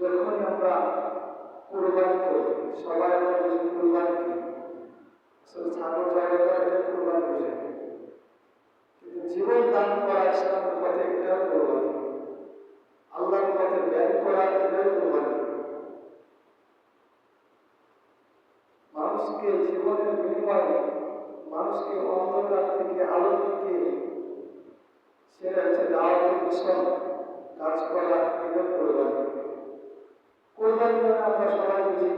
যখনই আমরা কোরবানি করি, সবাই কোরবানি কি? আসলে ছাগল জবাই করা এটা কোরবানি বোঝে কিন্তু জীবন দান করা ইসলামের পথে এটাও কোরবানি। আল্লাহর পথে ব্যয় করা এটাও কোরবানি। মানুষকে জীবনের বিনিময়ে, মানুষকে অন্ধকার থেকে আলোর দিকে সেটা হচ্ছে দাওয়াতের মিশন কাজ করা, এটা কোরবানি। কোরবানি মানে আমরা সবাই বুঝি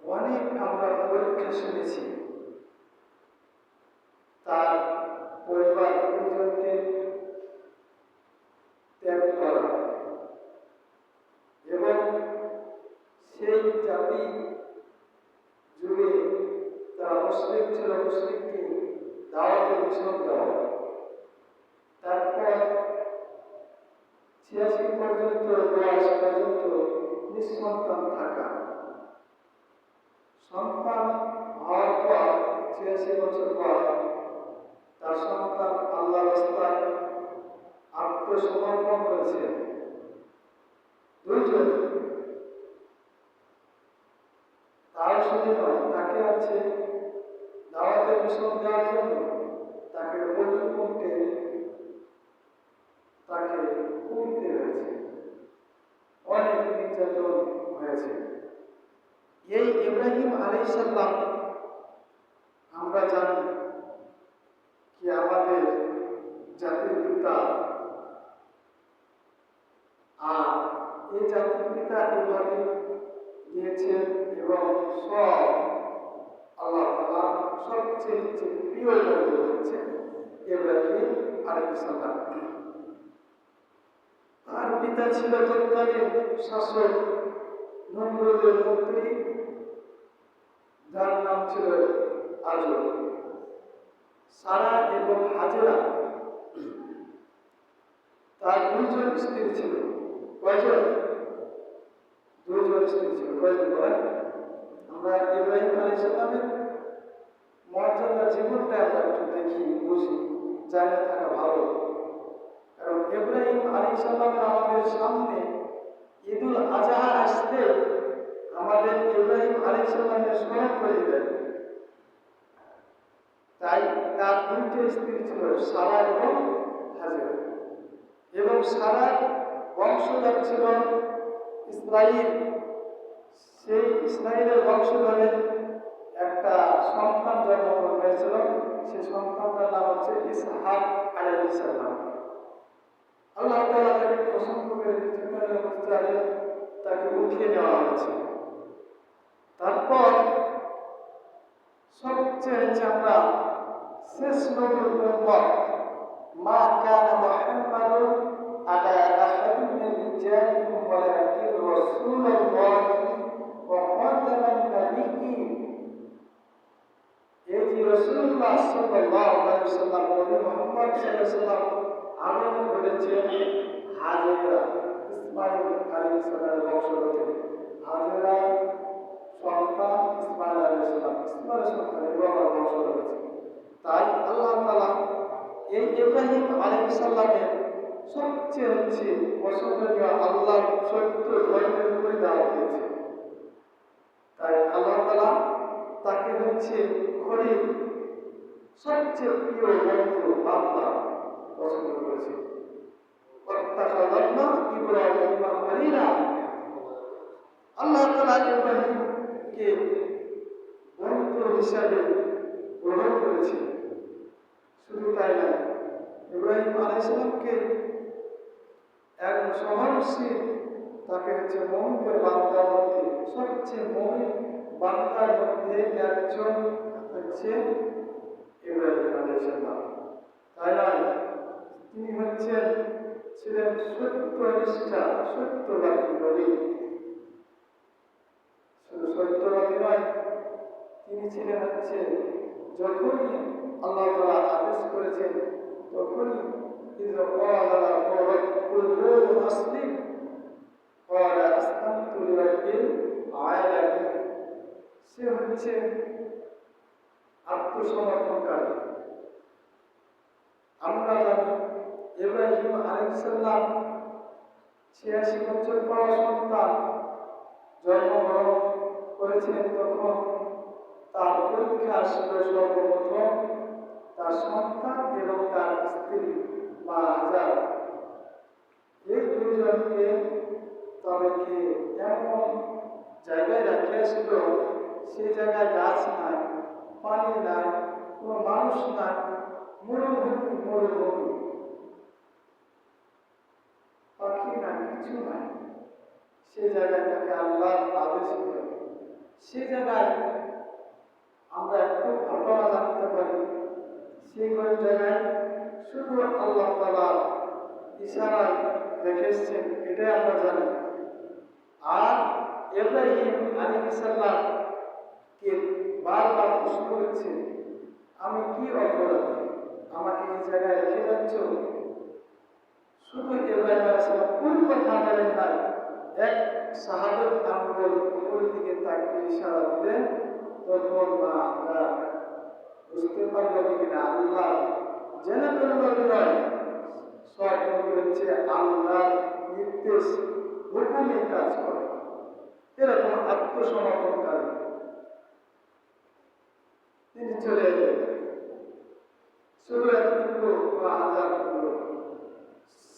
অনেক আমরা পরীক্ষা শুনেছি তার পরিবার পরিজনকে ত্যাগ করা এবং সেই জাতি যুগে তারা মুসলিম ছিল মুসলিমকে দাওয়াতের মিশন দেওয়া তারপর ছিয়াশি পর্যন্ত বয়স পর্যন্ত নিঃসন্তান থাকা সন্তান হওয়ার পর ছিয়াশি বছর পর তার সন্তান আল্লাহ রাস্তায় আত্মসমর্পণ করেছে দুইজন তার শুধু নয় তাকে আছে দাওয়াতের মিশন দেওয়ার জন্য তাকে পরিপূর্ণে তাকে কুড়তে হয়েছে অনেক নির্যাতন হয়েছে এই ইব্রাহিম সালাম আমরা জানি কি আমাদের জাতির পিতা আর এই জাতির পিতা এভাবে দিয়েছেন এবং সব আল্লাহ তালা সবচেয়ে প্রিয় বন্ধু হচ্ছে ইব্রাহিম আলাইহিস সালাম। তার পিতা ছিল তৎকালীন শাসক নমরুদের মন্ত্রী। যার নাম ছিল আজর সারা এবং হাজেরা তার দুইজন স্ত্রী ছিল। কয়জন? দুইজন স্ত্রী ছিল। কয়জন বলেন? আমরা ইব্রাহিম আলী সাল্লামের মর্যাদা জীবনটা আমরা একটু দেখি, বুঝি, জানে থাকা ভালো। কারণ ইব্রাহিম আলী সাল্লামের আমাদের সামনে ঈদুল আজহা আসলে আমাদের ইব্রাহিম আলী সাল্লামের স্মরণ করে দেন। তাই তার দুইটি স্ত্রী ছিল, সারা এবং হাজেরা। এবং সারা বংশধর ছিল ইসরাইল সেই ইসরায়েলের বংশধরের একটা সন্তান জন্মগ্রহণ হয়েছিল। সেই সন্তানটার নাম হচ্ছে ইসহাক আলাইহিস সালাম আল্লাহ তাআলা তাকে পছন্দ করে তাকে উঠিয়ে নেওয়া হয়েছে। তারপর সবচেয়ে আমরা শেষ নবীর মা কানা মুহাম্মাদুন আলা আহাদিন মিন রিজালিকুম ওয়ালাকিন রাসূলুল্লাহি ওয়া খাতামান নাবিয়্যিন এই যে রাসূলুল্লাহ সাল্লাল্লাহু আলাইহি ওয়াসাল্লাম সন্তান ইসমাইল তাই আল্লাহ তাআলা এই ইব্রাহিম আলাইহিস সালামের সবচেয়ে হচ্ছে পছন্দনীয় আল্লাহ সত্য ধর্মের উপরে দাওয়াত দিয়েছে। তাই আল্লাহ তাআলা তাকে হচ্ছে খলিল সবচেয়ে প্রিয় বন্ধু বান্দা পছন্দ করেছে। অত্যাচার ইব্রাহিম খলিলা। আল্লাহ তাআলা ইব্রাহিমকে বন্ধু হিসাবে গ্রহণ করেছে? শুধু তাই না, ইব্রাহিম আলাইসালামকে এক সহনশীল, তাকে হচ্ছে মমিনের বান্দার মধ্যে, সবচেয়ে মমিন বান্দার মধ্যে একজন হচ্ছে ইব্রাহিম আলাইসাল্লাম তাই না, তিনি হচ্ছেন ছিলেন সত্য নিষ্ঠা সত্যবাদী নবী সত্যবাদী নয় তিনি ছিলেন হচ্ছে, যখনই আল্লাহ তালা আদেশ করেছেন, তখনই সে হচ্ছে আত্মসমর্পণকারী। আমরা জানি ছিয়াশি বছর পর সন্তান জন্মগ্রহণ করেছিলেন তখন, তার পরীক্ষা আসছিল সর্বপ্রথম তার সন্তান এবং তার স্ত্রী মা হাজার এই দুইজনকে তবে কি এমন জায়গায় রাখিয়াছিল সেই জায়গায় গাছ নাই, পানি নাই, কোনো মানুষ নাই, মরুভূমি মরুভূমি। পাখি নাই, কিছু নাই। সে জায়গায় তাকে আল্লাহর আদেশ দিল সে জায়গায় আমরা একটু ঘটনা জানতে পারি। সেই জায়গায় শুধু আল্লাহ তালা রেখে এসছেন এটাই আমরা জানি। আর ইব্রাহিম আলী সাল্লাম কে বারবার প্রশ্ন করেছে, আমি কি অপরাধ? আমাকে এই জায়গায় রেখে যাচ্ছ? শুধু ইব্রাহিম আলী সাল্লাম কোন কথা বলেন নাই। এক শাহাদত আঙ্গুল উপরের দিকে তাকিয়ে ইশারা দিলেন, তখন মা আমরা বুঝতে পারল কিনা আল্লাহ জেনে তুলল নয় সব হচ্ছে আল্লাহ নির্দেশ, হুকুমে কাজ করে। এরকম আত্মসমর্পণকারী। তিনি চলে এলেন। শুধু এতটুকু বা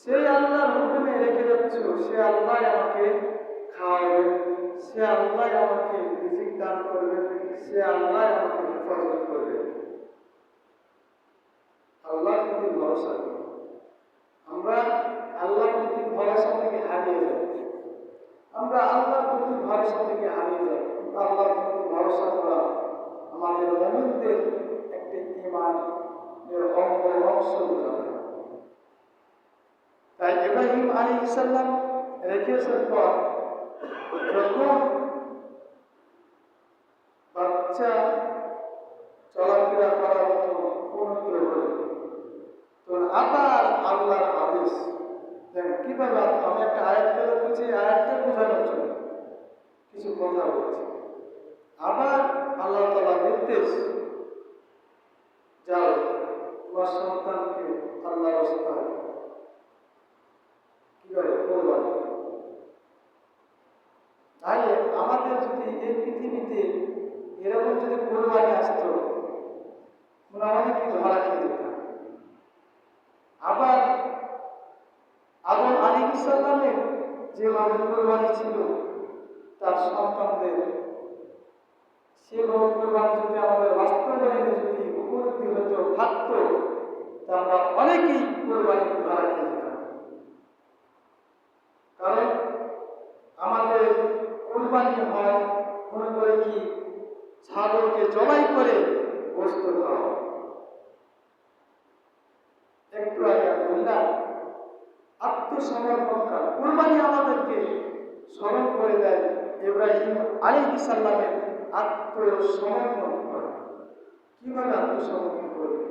সেই আল্লাহর রেখে যাচ্ছ, সে আল্লাহ আমাকে খাওয়াবে সে আল্লাহ আমাকে রিজিক দান করবে, সে আল্লাহ আমাকে হেফাজত করবে। আল্লাহর প্রতি ভরসা আমরা আল্লাহর প্রতি ভরসা থেকে হারিয়ে যাই। আমরা আল্লাহর প্রতি ভরসা থেকে হারিয়ে যাই। আল্লাহর প্রতি ভরসা করা আমাদের মমিনদের একটি ইমানের অঙ্গ অংশ বোঝায় তাই ইব্রাহিম আলী ইসাল্লাম রেখেছেন পর বাচ্চা চলাফেরা করার মতো তখন আবার আল্লাহর আদেশ দেখেন কীভাবে আমি একটা আয়াত তেল বলছি আয়াতটা বোঝানোর জন্য। কিছু কথা বলছি। আবার আল্লাহ তালা নির্দেশ যাও তোমার সন্তানকে আল্লাহ রাস্তায় কি করে করবেন তাহলে আমাদের যদি এই পৃথিবীতে এরকম যদি কোরবানি আসতো মনে আমাদের কি ধরা খেয়ে যেতাম আবার আদম আলী ইসাল্লামের যেভাবে কোরবানি ছিল, তার সন্তানদের সেভাবে কোরবানি যদি আমাদের বাস্তবায়নে যদি উপলব্ধি হতো, থাকতো তা আমরা অনেকেই কোরবানি ধরা খেয়ে যেতাম কারণ আমাদের কোরবানি হয় মনে করে কি ছাগলকে জবাই করে গোস্ত খাওয়া হয়। একটু আগে আমি বললাম আত্মসমর্পণকার কোরবানি আমাদেরকে স্মরণ করে দেয় ইব্রাহিম আলী সাল্লামের আত্মসমর্পণ করা। কীভাবে আত্মসমর্পণ করবে?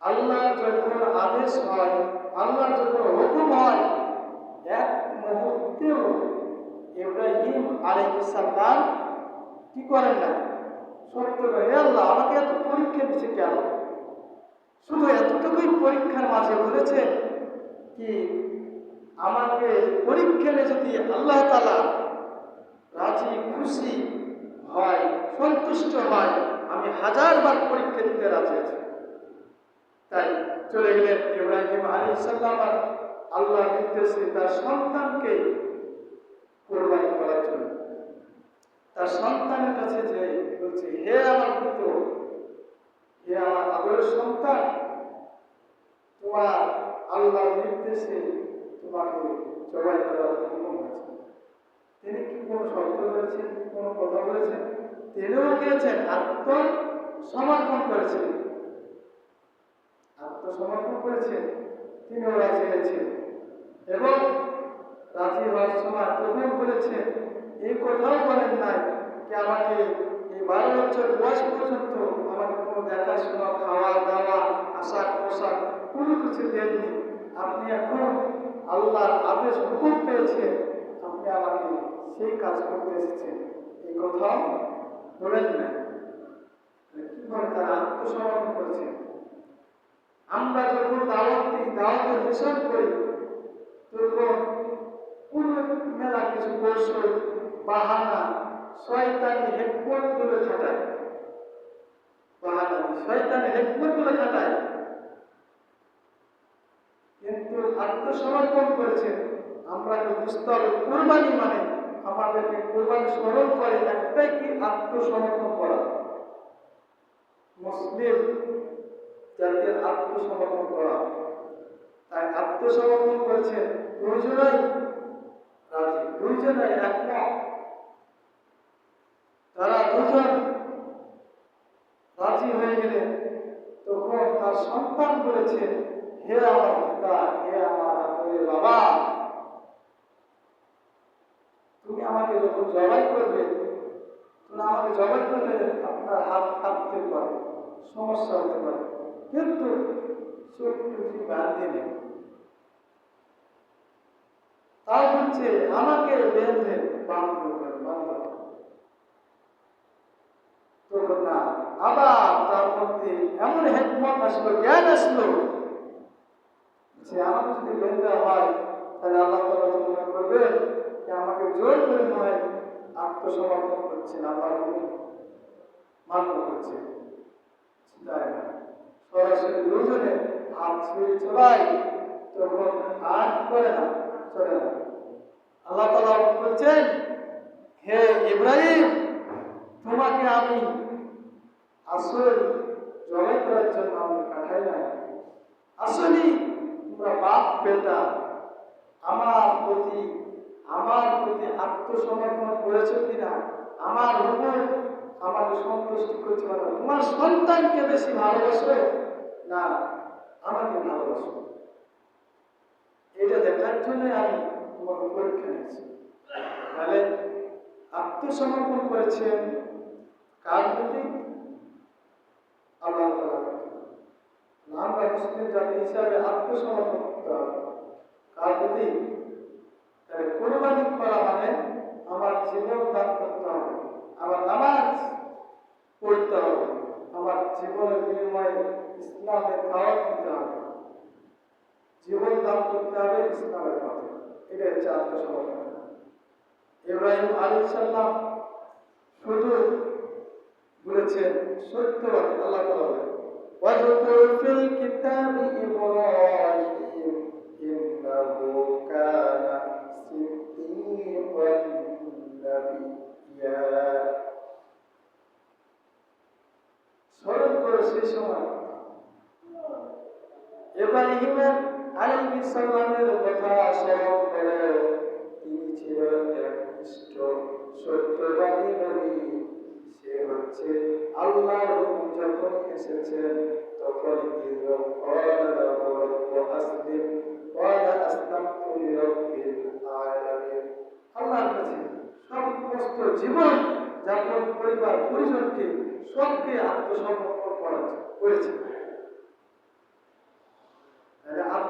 আল্লাহ যখন আদেশ হয়, আল্লাহ যখন হুকুম হয়, এক মুহূর্তেও ইব্রাহিম আলী সাল্লাম কি করেন না? সত্য করে, "হে আল্লাহ, আমাকে এত পরীক্ষা দিচ্ছে কেন? শুধু এতটুকুই পরীক্ষার মাঝে বলেছেন কি, আমাকে পরীক্ষা যদি আল্লাহ তালা রাজি, খুশি হয়, সন্তুষ্ট হয়। আমি হাজারবার পরীক্ষা দিতে রাজি আছি। তাই চলে গেলেন ইব্রাহিম আলী সাল্লাম আর আল্লাহ নির্দেশে তার সন্তানকে কোরবানি করার জন্য। তার সন্তানের কাছে যে বলছে, হে আমার পুত্র, হে আমার আদরের সন্তান, তোমার আল্লাহর নির্দেশে তোমাকে জবাই করার হুকুম হয়েছে তিনি কি কোনো শব্দ বলেছেন কোনো কথা বলেছেন? তিনিও গিয়েছেন, আত্মসমর্পণ করেছেন। আত্মসমর্পণ করেছেন, তিনিও রাজি হয়েছেন। এবং রাজি হওয়ার সময় তখন বলেছেন, এই কথাও বলেন নাই যে আমাকে এই বারো বছর বয়স পর্যন্ত আমাকে কোনো দেখাশোনা খাওয়া দাওয়া আশাক পোশাক কোনো কিছু দেননি। আপনি এখন আল্লাহর আদেশ হুকুম পেয়েছেন, আপনি আমাকে সেই কাজ করতে এসেছেন এই কথাও বলেন না। কীভাবে তারা আত্মসমর্পণ করেছে? আমরা যখন দাওয়াত দিই, দাওয়াতের মিশন করি, তখন পুরো মেলা কিছু কৌশল, বাহানা, শয়তানি হেকমতগুলো খাটায়। বাহানা শয়তানি হেকমতগুলো খাটায়। কিন্তু আত্মসমর্পণ করেছেন আমরা বুঝতে হবে কোরবানি মানে আমাদেরকে কোরবানি স্মরণ করে একটাই কি? আত্মসমর্পণ করা। মুসলিম জাতির আত্মসমর্পণ করা। তাই আত্মসমর্পণ করেছেন দুইজনাই রাজি। দুইজনাই একমত। তারা দুজন রাজি হয়ে গেলেন, তখন তার সন্তান বলেছে হে আমার পিতা, হে আমার বাবা। আমাকে যখন জবাই করবে তুমি আমাকে জবাই করলে আপনার হাত কাঁপতে পারে, সমস্যা হতে পারে। কিন্তু চোখটুকি বাঁধে নেই তাও বলছে আমাকে বেঁধে বাঁধবে বাঁধবে তখন না, আবার তার মধ্যে এমন হেকমত আসলো, জ্ঞান আসলো যে আমাকে যদি বেঁধে হয়, তাহলে আল্লাহ তালা তো করবেন আমাকে জোর করে নয় আত্মসমর্পণ করছেন আল্লাহ মান্য করছে। না। সরাসরি দুজনে হাত ছুঁয়ে চলাই তখন কি করে না, চলে না। আল্লাহ তালা বলছেন? হে ইব্রাহিম, তোমাকে আমি আসল জবাই করার জন্য আমি পাঠাই নাই। আসলে তোমরা বাপ বেটা আমার প্রতি আমার প্রতি আত্মসমর্পণ করেছ কিনা? আমার হুকুম আমাকে সন্তুষ্ট করছে না তোমার সন্তানকে বেশি ভালোবাসো না, আমাকে ভালোবাসো এটা দেখার জন্য আমি তোমাকে পরীক্ষা নিয়েছি তাহলে আত্মসমর্পণ করেছেন কার প্রতি? আল্লাহ। আমরা মুসলিম জাতি হিসাবে আত্মসমর্পণ করতে হবে। কার প্রতি? তাহলে কোরবানি করা মানে আমার জীবন দান করতে হবে, আমার নামাজ পড়তে হবে, আমার জীবনের বিনিময়ে ইসলামের দাওয়াত দিতে হবে। জীবন দান করতে হবে ইসলামের পথে। এটা হচ্ছে আত্মসমর্পণ। ইব্রাহিম আলী সাল্লাম শুধু বলেছেন সত্যবাদী, আল্লাহ তাআলা বলেন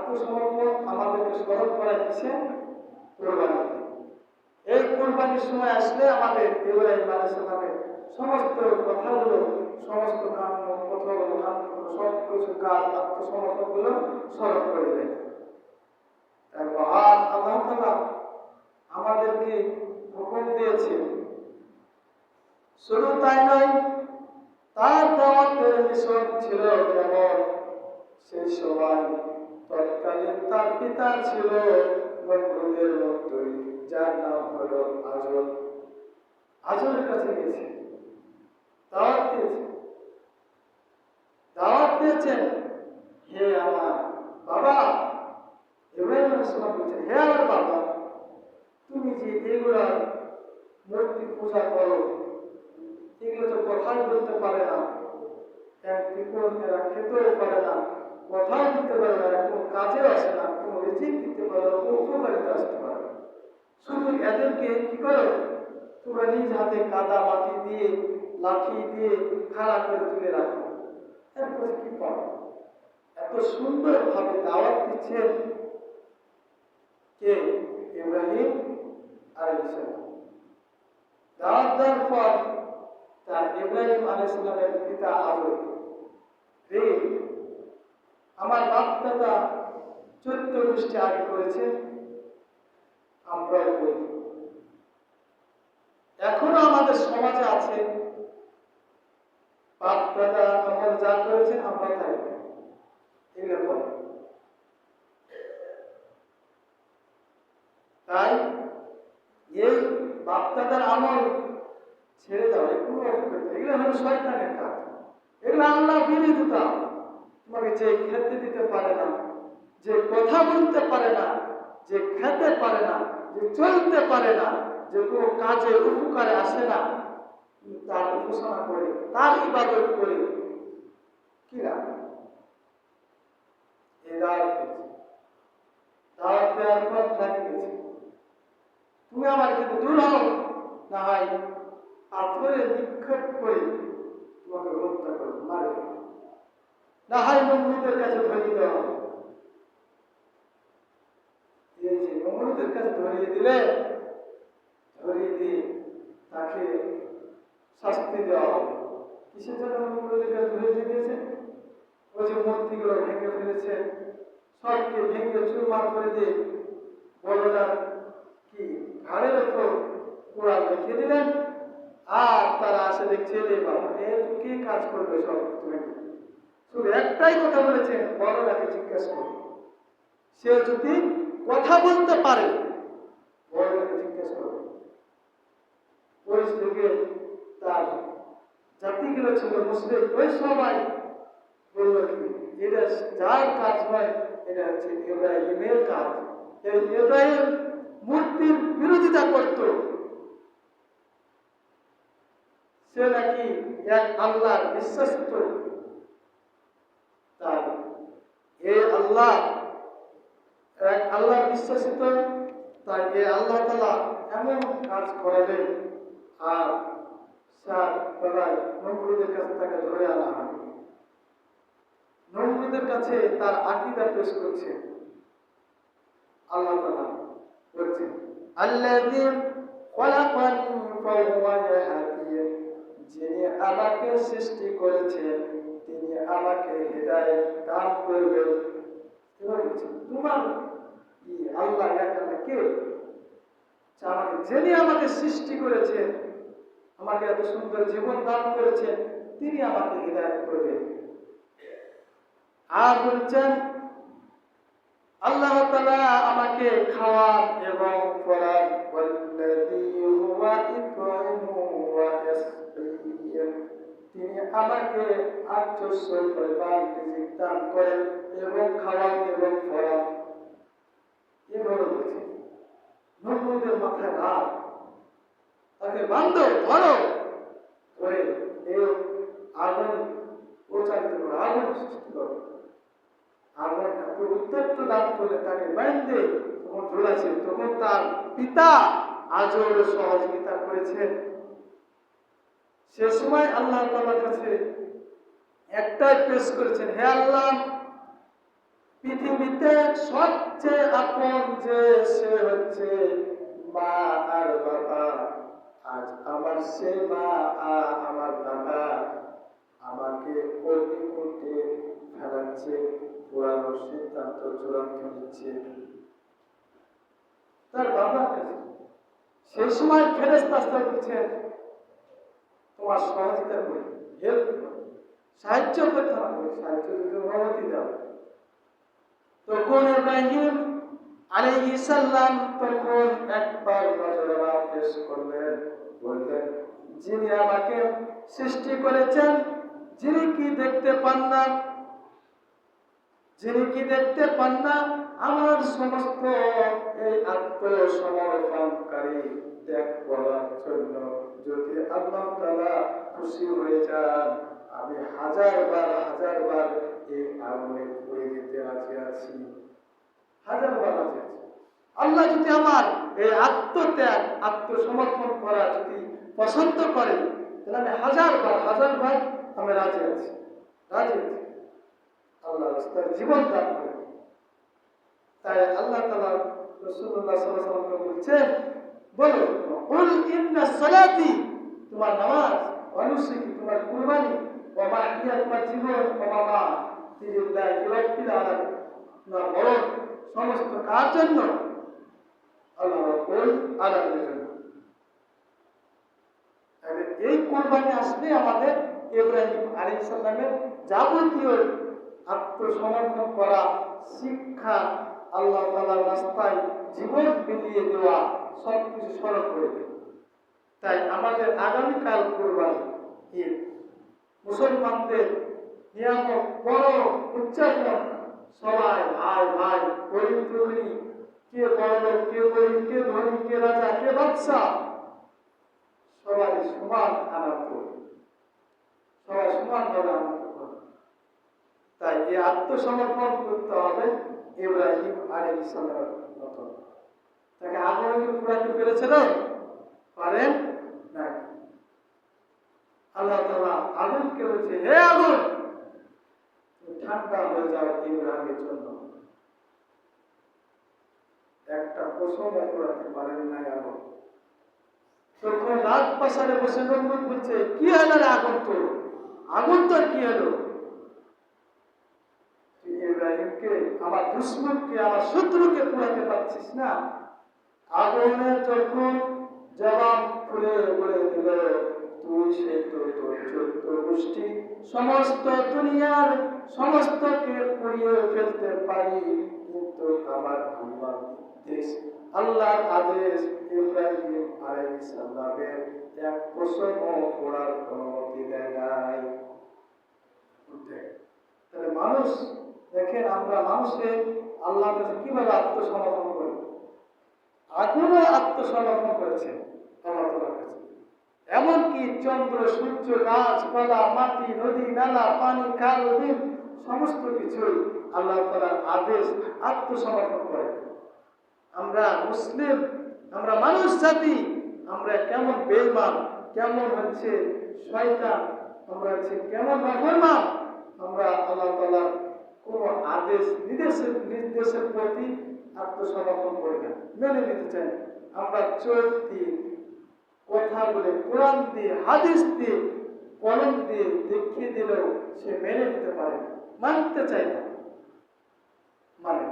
আত্মসমর্পণ আমাদেরকে স্মরণ করা দিচ্ছে কোরবানিতে। এই কোরবানির সময় আসলে আমাদের ইব্রাহিম সমস্ত কথাগুলো, সমস্ত কাম্য কথাগুলো সব কিছু কাজ, আত্মসমর্পণগুলো স্মরণ করে দেয়। তারপর আল্লাহ তাআলা আমাদেরকে হুকুম দিয়েছে। শুধু তাই নয়, তার দাওয়াতের মিশন ছিল কেমন সেই সময় তৎকালীন তার পিতা ছিল নমরুদের মন্ত্রী, যার নাম হলো আজল। আজলের কাছে গেছে দাওয়াত দিয়েছে। দাওয়াত দিয়েছেন হে আমার বাবা। ইব্রাহিম আলাইহিসসালাম বলছেন হে আমার বাবা, তুমি যে এগুলা মূর্তি পূজা করো, এগুলো তো কথাই বলতে পারে না। এক বিপদ খেতেও পারে না। কথাও দিতে পারে না, কোনো কাজেও আসে না, কোনো রিজিক দিতে পারে না, কোনো উপকারিতা আসতে পারে শুধু এদেরকে কি করো? তোমরা নিজ হাতে কাদা মাটি দিয়ে, লাঠি দিয়ে খাড়া করে তুলে রাখো। এরপরে কি পাবো? এত সুন্দর ভাবে দাওয়াত দিচ্ছেন কে? ইব্রাহিম সালাম। দাওয়াত দেওয়ার পর তার ইব্রাহিম আলাইসালামের পিতা আবু রে আমার বাপ দাদা চোদ্দ গোষ্ঠী আগে করেছে, আমরা করি। এখনও আমাদের সমাজে আছে বাপ দাদা আমার যা করেছে আমরা তাই। এগুলো তাই এই বাপ দাদার আমল ছেড়ে দাও এগুলো এগুলো হলো শয়তানের কাজ। এগুলো আল্লাহ বিরোধিতা। তোমাকে যে খেতে দিতে পারে না, যে কথা বলতে পারে না, যে খেতে পারে না, যে চলতে পারে না, যে কোনো কাজে উপকারে আসে না, তার উপাসনা করে, তার ইবাদত করে। কি গেছে তুমি আমার কিন্তু দূর হও না হয় পাথরে নিক্ষেপ করে তোমাকে হত্যা করব মারবে না হয় নমরুদের কাছে ধরিয়ে দেওয়া হবে নমরুদের কাছে ধরিয়ে দিলে, ধরিয়ে দিয়ে তাকে শাস্তি দেওয়া হবে। কিসের জন্য নমরুদের কাছে ধরিয়ে দিয়েছে? ওই যে মূর্তিগুলো ভেঙে ফেলেছে, সবকে ভেঙে চুরমার করে দিয়ে বড়রা কি ঘাড়ের ওপর কোরআন রেখে দিলেন? আর তারা আসে দেখছে রে বাবা, এ কি কাজ করবে সব তুমি? শুধু একটাই কথা বলেছেন বড়রাকে জিজ্ঞেস করো। সে যদি কথা বলতে পারে, বড়রাকে জিজ্ঞেস করো। ওই যুগে তার জাতিগুলো ছিল মুসলিম, ওই সবাই বলল কি, এটা যার কাজ হয়, এটা হচ্ছে ইব্রাহিমের কাজ। এই ইব্রাহিম মূর্তির বিরোধিতা করত। সে নাকি এক আল্লাহর বিশ্বাসিত তাই এ আল্লাহ, এক আল্লাহ বিশ্বাসিত, তাই এ আল্লাহ তালা এমন কাজ করাবেন আর সার বেলায় নমরুদের কাছে তাকে ধরে আনা হয় নমরুদের কাছে তার আকিদা পেশ করছে। আল্লাহ তালা বলছেন আল্লাযী খলাকানি ফাহুয়া ইয়াহদিন যিনি আমাকে সৃষ্টি করেছেন, তিনি আমাকে হৃদায়ত দান করবেন। আল্লাহ এক আল্লাহ কে আমাকে যিনি আমাকে সৃষ্টি করেছেন আমাকে এত সুন্দর জীবন দান করেছেন। তিনি আমাকে হৃদায়ত করবেন। আর বলছেন আল্লাহ তাআলা আমাকে খাওয়ান এবং পড়ান ওয়াল্লাযী হুয়া ইত'আমু ওয়া ইয়াসকিন তিনি আমাকে পরিমাণ রিজিক দান করেন এবং খাওয়ান এবং পড়ান এভাবে বলছে নমরুদের মাথায় রাগ তাকে বান্ধব ধরো করে আগুন, প্রচারিত করো, আগুন সৃষ্টি করো। আগুন এত উত্তপ্ত দান করলে তাকে বাইন্দে তখন ঝোলাছে তখন তার পিতা আজর সহযোগিতা করেছেন। সে সময় আল্লাহ তাআলার কাছে একটাই পেশ করেছেন, হে আল্লাহ, পৃথিবীতে সবচেয়ে আপন যে সে হচ্ছে মা আর বাবা। আজ আমার সে মা আমার বাবা আমাকে অগ্নিকুণ্ডে ফেলাচ্ছে, পুরানো সিদ্ধান্ত চূড়ান্ত নিচ্ছে তার বাবার কাছে। সেই সময় ফেরেস্তা বলছেন তোমার করি হেল্প করি সাহায্য করতে হবে সাহায্য যদি অনুমতি দাও তখন ইব্রাহিম আলাইহিস সালাম তখন একবার করলেন, বললেন, যিনি আমাকে সৃষ্টি করেছেন, যিনি কি দেখতে পান না, যিনি কি দেখতে পান না, আমার সমস্ত এই আত্মসমর্পণকারী ত্যাগ করার জন্য। যদি আল্লাহ তাআলা খুশি হয়ে যান, আমি হাজার বার হাজার বার এই আগুনে পড়ে যেতে রাজি আছি। হাজার বার আছি। আল্লাহ যদি আমার এই আত্মত্যাগ, আত্মসমর্পণ করা যদি পছন্দ করে, তাহলে আমি হাজার বার হাজার বার আমি রাজি আছি। রাজি আছি। আল্লাহ রাস্তার জীবন দান করে তাই আল্লাহ তালা রাসূলুল্লাহ সাল্লাল্লাহু আলাইহি বলছেন বলো, কুল ইন্না সালাতি, তোমার নামাজ অনুসৃতি তোমার কুরবানি বাবা ইয়া তোমার জীবন বাবা তিরিল্লাহ ইরাক্কিল আলাম তোমার মরণ সমস্ত কার জন্য? আল্লাহ রাব্বুল আলামিনের জন্য। এই কোরবানি আসলে আমাদের ইব্রাহিম আলাইহিস সালামের যাবতীয় আত্মসমর্পণ করা শিক্ষা আল্লাহ তাআলার রাস্তায় জীবন বিলিয়ে দেওয়া। সব কিছু স্মরণ করে দেবে। তাই আমাদের আগামীকাল কোরবানি ঈদ। মুসলমানদের নিয়ামক বড় উচ্চারণ সবাই ভাই ভাই, গরিব ধনী কে বড় কে গরিব, কে ধনী, কে রাজা, কে বাদশাহ সবাই সমান আনন্দ সবাই সমান ভাবে আনন্দ তাই এই আত্মসমর্পণ করতে হবে ইব্রাহিম আলী ইসলামের মতো। তাকে আগুনকে পুরাতে পেরেছিলেন পারেন? না আল্লাহ তাআলা আগুনকে বলছে হে আগুন! ঠান্ডা হয়ে যাও ইব্রাহিমের জন্য। একটা প্রশ্ন পুরাতে পারেন নাই আগুন। তখন রাত পাশারে বসে নমরুদ বলছে, কি হলো রে আগুন তো আগুন তোর কি হলো? ইব্রাহিমকে, আমার দুশ্মনকে, আমার শত্রুকে পুরাতে পারছিস না? আগুনের যখন জবাব খুলে বলে দিল তুই সে তো তোর গোষ্ঠী। সমস্ত দুনিয়ার সমস্তকে পুড়িয়ে ফেলতে পারি, কিন্তু আমার আল্লাহর আদেশ ইব্রাহিম এক প্রশ্ন পড়ার অনুমতি দেয় নাই। তাহলে মানুষ, দেখেন আমরা মানুষের আল্লাহর কাছে কীভাবে আত্মসমর্পণ করি? আগুনও আত্মসমর্পণ করেছে এমনকি চন্দ্র, সূর্য, গাছপালা, মাটি, নদী, নালা, পানি, খাল দিন সমস্ত কিছুই আল্লাহ তাআলার আদেশ আত্মসমর্পণ করে আমরা মুসলিম, আমরা মানুষ জাতি, আমরা কেমন বেইমান, কেমন হচ্ছে শয়তান, আমরা হচ্ছে কেমন আমরা আল্লাহ তাআলার কোন আদেশ, নির্দেশের নির্দেশের প্রতি আত্মসমর্পণ করি না মেনে নিতে চাই। আমরা চলতি কথা বলে, কোরআন দিয়ে, হাদিস দিয়ে, কলম দিয়ে দেখিয়ে দিলেও সে মেনে নিতে পারে মানতে চায় না। মানে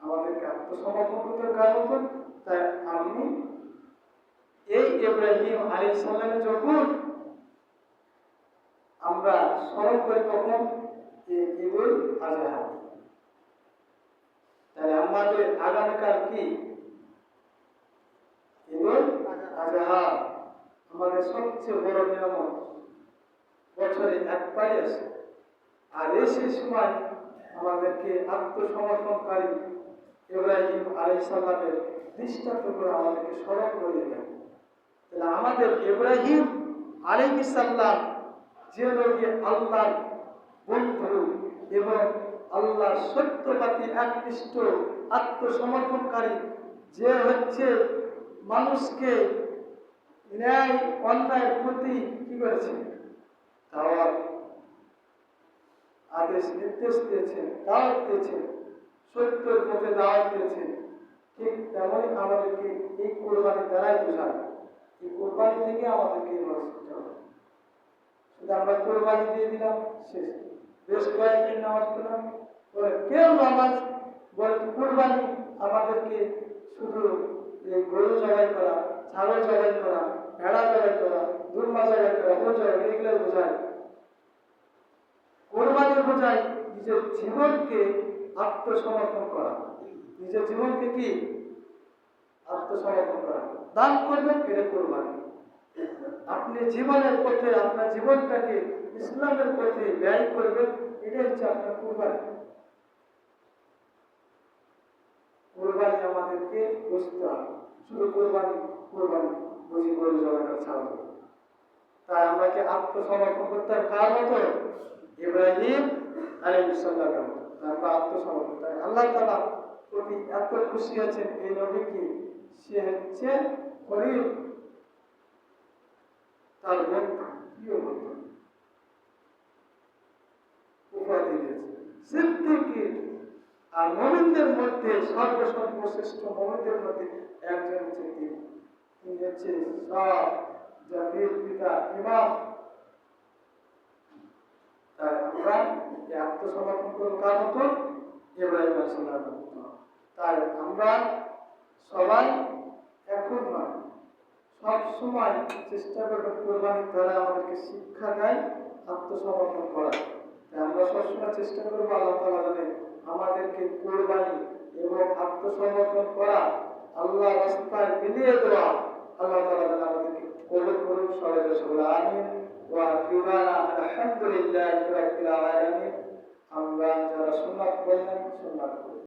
আমাদেরকে আত্মসমর্পণ করতে কারণ তাই আমি এই ইব্রাহিম আলী সাল্লামের যখন আমরা স্মরণ করি তখন ঈদুল আজহা তাহলে আমাদের আগামীকাল কি? আমাদের সবচেয়ে বড় নিয়ামত বছরে একবারই আসে আর এই সেই সময় আমাদেরকে আত্মসমর্পণকারী ইব্রাহিম আলাইসাল্লামের দৃষ্টান্ত করে আমাদেরকে স্মরণ করিয়ে দেন। তাহলে আমাদের ইব্রাহিম আলাইসাল্লাম যে লোকে আল্লাহর বন্ধু এবং আল্লাহর সত্যবাদী একনিষ্ঠ আত্মসমর্পণকারী যে হচ্ছে মানুষকে ন্যায়, অন্যায়ের প্রতি কি করেছে? তাওয়ার আদেশ, নির্দেশ দিয়েছেন দাওয়াত দিয়েছেন সত্যের পথে দাওয়াত দিয়েছেন ঠিক তেমনই আমাদেরকে এই কোরবানি দ্বারাই বোঝায় এই কোরবানি থেকে আমাদেরকে মানুষ আমরা কোরবানি দিয়ে দিলাম, শেষ। বেশ কয়েকদিন নামাজ পড়লাম। কেউ নামাজ বলে, কোরবানি আমাদেরকে শুধু এই গরু জবাই করা, ছাগল জবাই করা, ভেড়া জবাই করা, দুর্মা জবাই করা, ও জবাই এগুলো বোঝায় কোরবানি বোঝায় নিজের জীবনকে আত্মসমর্পণ করা। নিজের জীবনকে কি? আত্মসমর্পণ করা। দান করবেন, এটা কোরবানি। আপনি জীবনের পথে, আপনার জীবনটাকে ইসলামের পথে ব্যয় করবেন, এটাই হচ্ছে আপনার কোরবানি। কোরবানি আমাদেরকে বুঝতে হবে। শুধু কোরবানি কোরবানি বুঝি গরু জবাটা ছাড়ব। তাই আমাকে আত্মসমর্পণ করতে হবে। কার মতো? ইব্রাহিম আত্মসমর্পণ তাই আল্লাহ তাআলা প্রতি এত খুশি আছেন, এই নবীকে সে হচ্ছে খলিল। তার প্রিয় বন্ধু। উপাধি দিয়েছে। সিদ্দিকের আর মোমিনদের মধ্যে সর্বসর্বশ্রেষ্ঠ মোমিনদের মধ্যে একজন হচ্ছে তিনি। হচ্ছে সব জাতির পিতা, ইমাম। তাই আমরা আত্মসমর্পণ করব কার মতো? ইব্রাহিম আলাইহিসসালামের মতো। তাই আমরা সবাই এখন নয়, সব সময় চেষ্টা করব কোরবানি দ্বারা আমাদেরকে শিক্ষা দেয়, আত্মসমর্পণ করা তাই আমরা সবসময় চেষ্টা করব আল্লাহ তালা জানে আমাদেরকে কোরবানি এবং আত্মসমর্পণ করা আল্লাহ রাস্তায় মিলিয়ে দেওয়া। আল্লাহ তালা যেন আমাদেরকে কবুল করুন, সবাই সবাই আলহামদুলিল্লাহি আমরা যারা সুন্নাত পড়লেন সুন্নাত